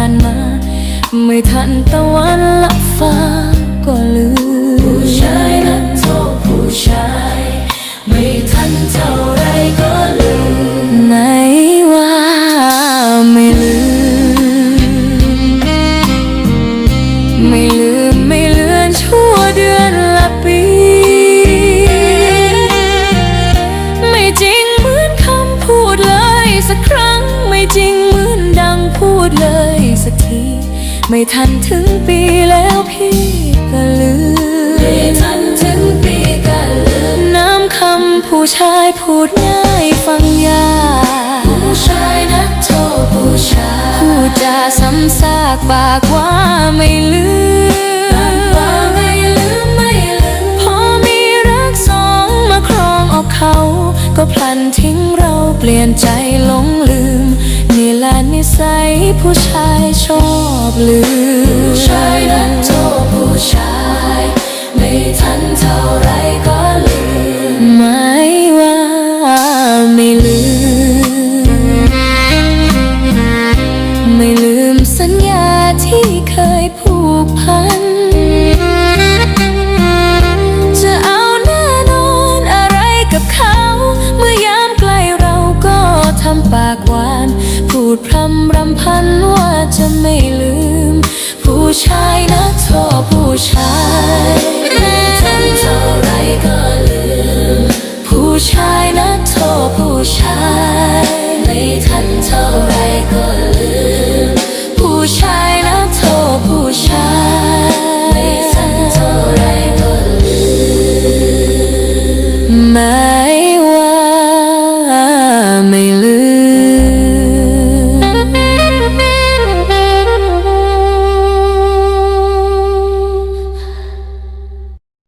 านมา ไม่ทันตะวันละฟ้าก็ลืม สักที ไม่ทันถึงปีแล้วพี่ก็ลืมไม่ทันถึงปีก็ลืมน้ำคำผู้ชายพูดง่ายฟังยากผู้ชายนักโทษผู้ชายพูดจาซ้ำซากปากว่าไม่ลืมว่าไม่ลืมไม่ลืมพอมีรักสองมาครองอกเขาก็พลันทิ้งเราเปลี่ยนใจหลงลืมนี่ ใจผู้ชายชอบลืมผู้ชายนักโทษผู้ชาย ไม่ทันเท่าไรก็ลืม ไม่ว่าไม่ลืม ไม่ลืมสัญญาที่เคยผูกพันำรำพันว่าจะไม่ลืม ผู้ชายนะเธอ